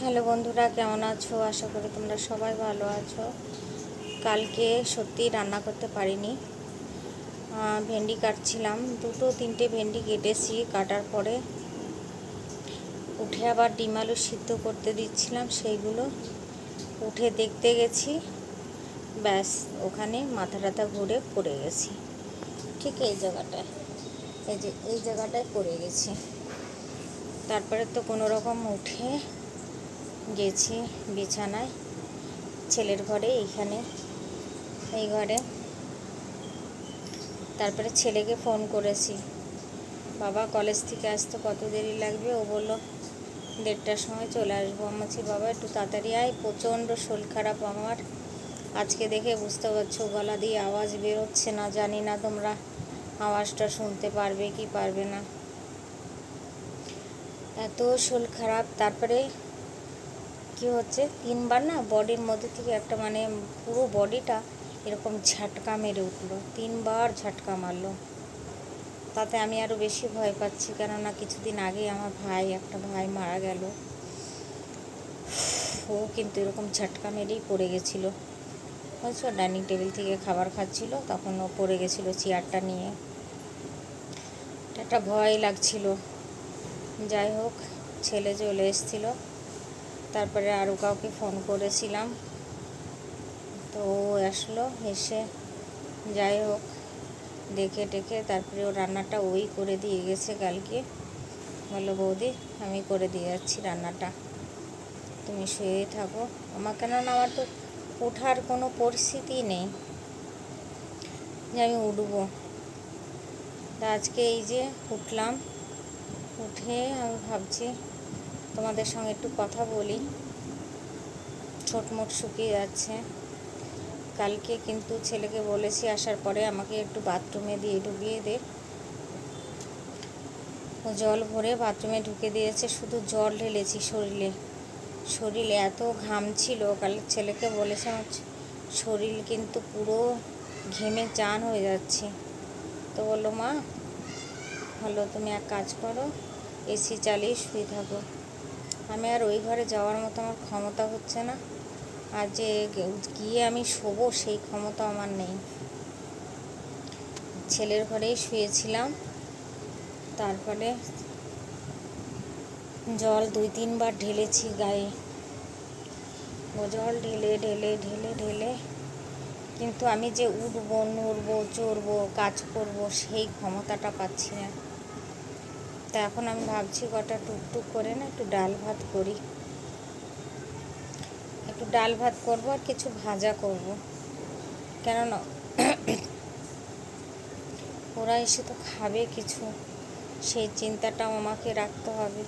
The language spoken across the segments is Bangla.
হ্যালো বন্ধুরা, কেমন আছো? আশা করি তোমরা সবাই ভালো আছো। কালকে সত্যি রান্না করতে পারিনি। ভেন্ডি কাটছিলাম। দুটো তিনটে ভেন্ডি কেটেছি কাটার পরে। উঠে আবার ডিম আলু সিদ্ধ করতে দিচ্ছিলাম সেইগুলো। উঠে দেখতে গেছি, ব্যাস, ওখানে মাথা টাথা ঘুরে পড়ে গেছি। ঠিক এই জায়গাটায়, এই যে, এই জায়গাটায় পড়ে গেছি। তারপরে তো কোনো রকম উঠে গেছি বিছানায়। ছেলের ঘরে, এইখানে, এই ঘরে। তারপরে ছেলেকে ফোন করেছি। বাবা, কলেজ থেকে আসতে কত দেরি লাগবে? ও বলল, দেড়টার সময় চলে আসব। আমি বাবা, একটু তাড়াতাড়ি আয়। প্রচণ্ড শরীর খারাপ আমার। আজকে দেখে বুঝতে পারছ, গলা দিয়ে আওয়াজ বেরোচ্ছে না। জানি না তোমরা আওয়াজটা শুনতে পারবে কি পারবে না। এত শরীর খারাপ। তারপরে কি হচ্ছে? তিনবার না বডির মধ্যে থেকে একটা মানে পুরো বডিটা এরকম ঝাটকা মেরে উঠল। তিনবার ঝাটকা মারলো। তাতে আমি আরও বেশি ভয় পাচ্ছি, কেননা কিছুদিন আগে আমার ভাই, একটা ভাই মারা গেল। ও কিন্তু এরকম ঝাটকা মেরেই পড়ে গেছিল। বুঝছ ডাইনিং টেবিল থেকে খাবার খাচ্ছিল, তখন ও পড়ে গেছিল চেয়ারটা নিয়ে। একটা ভয় লাগছিল। যাই হোক, ছেলে চলে এসেছিল। তারপরে আরও কাউকে ফোন করেছিলাম। তো ও আসলো, এসে যাই হোক, দেখে টেকে তারপরে ও রান্নাটা ওই করে দিয়ে গেছে কালকে। বলল, বৌদি, আমি করে দিয়ে যাচ্ছি রান্নাটা। তুমি শুয়ে থাকো। আমার কেননা আমার তো ওঠার কোনো পরিস্থিতি নেই। যে আমি উঠবো। আজকে এই যে উঠলাম, উঠে আমি ভাবছি তোমাদের সঙ্গে একটু কথা বলি। ছোটমোট শুকিয়ে যাচ্ছে। কালকে কিন্তু ছেলেকে বলেছি আসার পরে আমাকে একটু বাথরুমে দিয়ে ঢুকিয়ে দে। ও জল ভরে বাথরুমে ঢুকে দিয়েছে, শুধু জল ঢেলেছি শরীরে। শরীরে এত ঘাম ছিল, কাল ছেলেকে বলেছে আমার শরীর কিন্তু পুরো ঘেমে চান হয়ে যাচ্ছে। তো বলল, মা, ভালো, তুমি এক কাজ করো, এসি চালিয়ে শুয়ে থাকো। আমি আর ওই ঘরে যাওয়ার মতো আমার ক্ষমতা হচ্ছে না। আর যে গিয়ে আমি শোবো সেই ক্ষমতা আমার নেই। ছেলের ঘরেই শুয়েছিলাম। তারপরে জল দুই তিনবার ঢেলেছি গায়ে। ও জল ঢেলে ঢেলে ঢেলে ঢেলে। কিন্তু আমি যে উঠবো, নড়বো, চড়বো, কাজ করব সেই ক্ষমতাটা পাচ্ছি না। তা এখন আমি ভাবছি কটা টুকটুক করে না একটু ডাল ভাত করি। একটু ডাল ভাত করব আর কিছু ভাজা করব। কেননা ওরা এসে তো খাবে কিছু, সেই চিন্তাটাও আমাকে রাখতে হবে,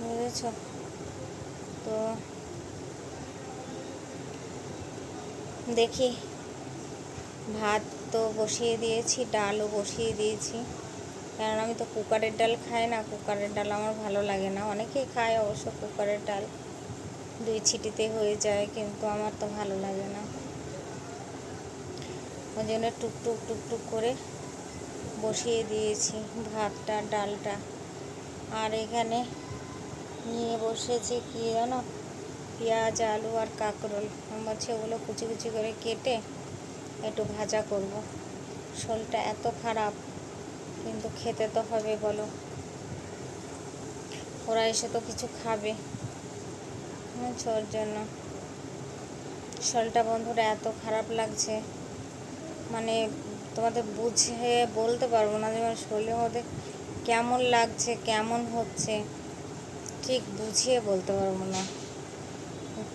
বুঝেছ? তো দেখি, ভাত তো বসিয়ে দিয়েছি, ডালও বসিয়ে দিয়েছি। কারণ আমি তো কুকারের ডাল খাই না, কুকারের ডাল আমার ভালো লাগে না। অনেকেই খায় অবশ্য কুকারের ডাল। দুই ছিটিতে হয়ে যায়, কিন্তু আমার তো ভালো লাগে না। ওই জন্য টুকটুক টুকটুক করে বসিয়ে দিয়েছি ভাতটা, ডালটা। আর এখানে নিয়ে বসেছি কি জানো? পেঁয়াজ, আলু আর কাঁকরোল। বলছি ওগুলো কুচি কুচি করে কেটে একটু ভাজা করব। শোলটা এত খারাপ। কিন্তু খেতে তো হবে, বলো। ওরা এসে তো কিছু খাবে। বুঝছ ওর জন্য। শোলটা বন্ধুরা এত খারাপ লাগছে। মানে তোমাদের বুঝে বলতে পারব না যেমন শরীরে মধ্যে কেমন লাগছে, কেমন হচ্ছে। ঠিক বুঝিয়ে বলতে পারব না।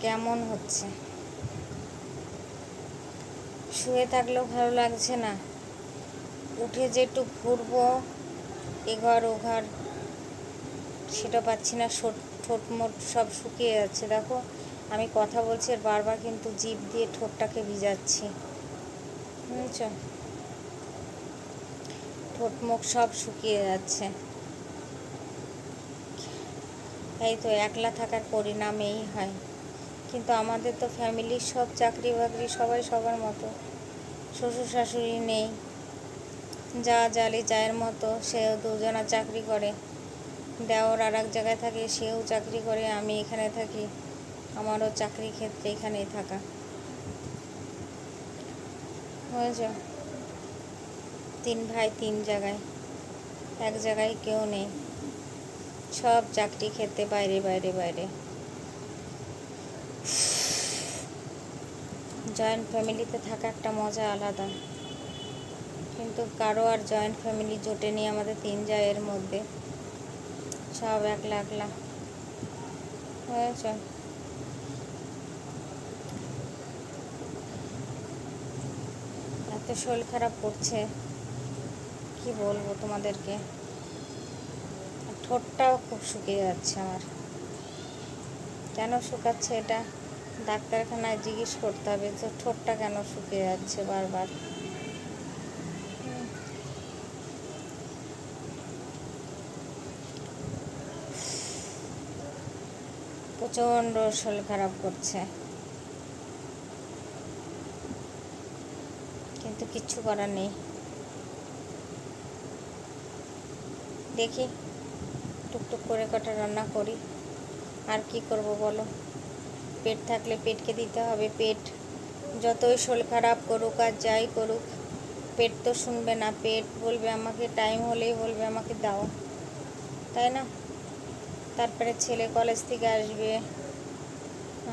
কেমন হচ্ছে। শুয়ে থাকলেও ভালো লাগছে না। উঠে যে একটু ঘুরবো, এ ঘর, ও সেটা পাচ্ছি না ঠোঁট মোট সব শুকিয়ে যাচ্ছে। দেখো, আমি কথা বলছি আর বারবার কিন্তু জিভ দিয়ে ঠোঁটটাকে ভিজাচ্ছি। বুঝেছ? ঠোঁট মুখ সব শুকিয়ে যাচ্ছে। এই তো একলা থাকার পরিণাম এই হয়। কিন্তু আমাদের তো ফ্যামিলির সব চাকরি বাকরি সবাই সবার মতো। শ্বশুর শাশুড়ি নেই। যা জালি চায়ের মতো, সেও দুজনা চাকরি করে। দেওর আর এক জায়গায় থাকে, সেও চাকরি করে, আমি এখানে থাকি। আমারও চাকরি ক্ষেত্রে এখানেই থাকা। বুঝেছ? তিন ভাই তিন জায়গায়। এক জায়গায় কেউ নেই। সব চাকরি ক্ষেত্রে বাইরে বাইরে বাইরে। জয়েন্ট ফ্যামিলিতে থাকা একটা মজা আলাদা। কিন্তু কারও আর জয়েন্ট ফ্যামিলি জোটে জোটেনি আমাদের তিন জায়ের মধ্যে। সব একলা একলা। হয়েছে এত শরীর খারাপ করছে। কি বলব তোমাদেরকে? ঠোঁটটাও খুব শুকিয়ে যাচ্ছে আমার। কেন শুকাচ্ছে এটা? ডাক্তারখানায় জিজ্ঞেস করতে হবে যে ঠোঁটটা কেন শুকিয়ে যাচ্ছে বারবার? প্রচণ্ড শরীর খারাপ করছে। কিন্তু কিচ্ছু করার নেই। দেখি, টুকটুক করে কটা রান্না করি। আর কি করব বলো? পেট থাকলে পেটকে দিতে হবে, পেট যতই শরীর খারাপ করুক আর যাই করুক, পেট তো শুনবে না, পেট বলবে আমাকে টাইম হলেই বলবে আমাকে দাও। তাই না? তারপরে ছেলে কলেজ থেকে আসবে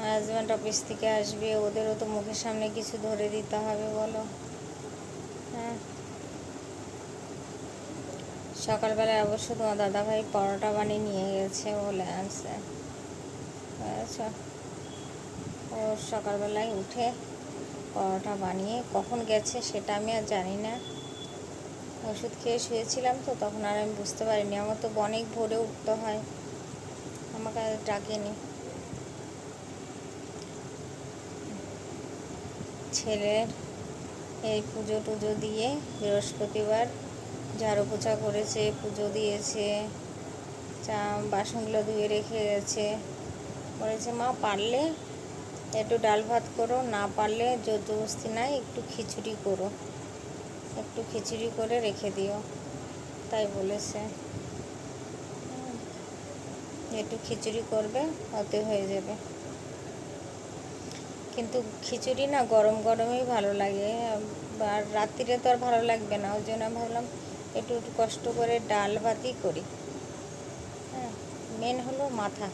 হাজব্যান্ড অফিস থেকে আসবে, ওদেরও তো মুখের সামনে কিছু ধরে দিতে হবে বলো। হ্যাঁ। সকালবেলায় অবশ্য তোমার দাদাভাই পরোটা বানিয়ে নিয়ে গেছে বলে বুঝেছ? ও সকালবেলায় উঠে পরোটা বানিয়ে কখন গেছে সেটা আমি আর জানি না। ওষুধ খেয়ে শুয়েছিলাম তো, তখন আর আমি বুঝতে পারিনি। আমার তো অনেক ভোরে উঠতে হয়। আমাকে ডাকেনি ছেলের এই পুজো টুজো দিয়ে বৃহস্পতিবার ঝাড়ু পোছা করেছে, পুজো দিয়েছে, চা বাসনগুলো ধুয়ে রেখে গেছে। বলেছে, মা, পারলে একটু ডাল ভাত করো, না পারলে জোরজবস্তি নাই, একটু খিচুড়ি করো। একটু খিচুড়ি করে রেখে দিও। তাই বলেছে। একটু খিচুড়ি করবে ওতে হয়ে যাবে। কিন্তু খিচুড়ি না গরম গরমই ভালো লাগে। আর রাত্রিরে তো আর ভালো লাগবে না, ওই জন্য ভাবলাম একটু একটু কষ্ট করে ডাল ভাতই করি। হ্যাঁ মেন হলো মাথা।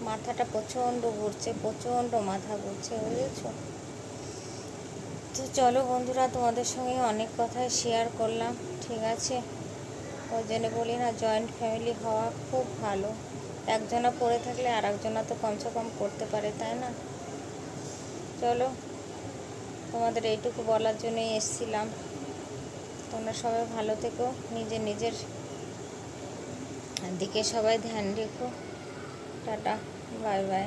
মাথাটা প্রচণ্ড ঘুরছে, প্রচণ্ড মাথা ঘুরছে, বুঝেছ? তো চলো বন্ধুরা, তোমাদের সঙ্গে অনেক কথাই শেয়ার করলাম, ঠিক আছে? ওই জন্য বলি না জয়েন্ট ফ্যামিলি হওয়া খুব ভালো। একজনা পড়ে থাকলে আর একজনা তো কমসে কম করতে পারে, তাই না? চলো, তোমাদের এইটুকু বলার জন্যই এসছিলাম। তোমরা সবাই ভালো থেকো, নিজের নিজের দিকে সবাই ধ্যান রেখো। Tata, bye bye.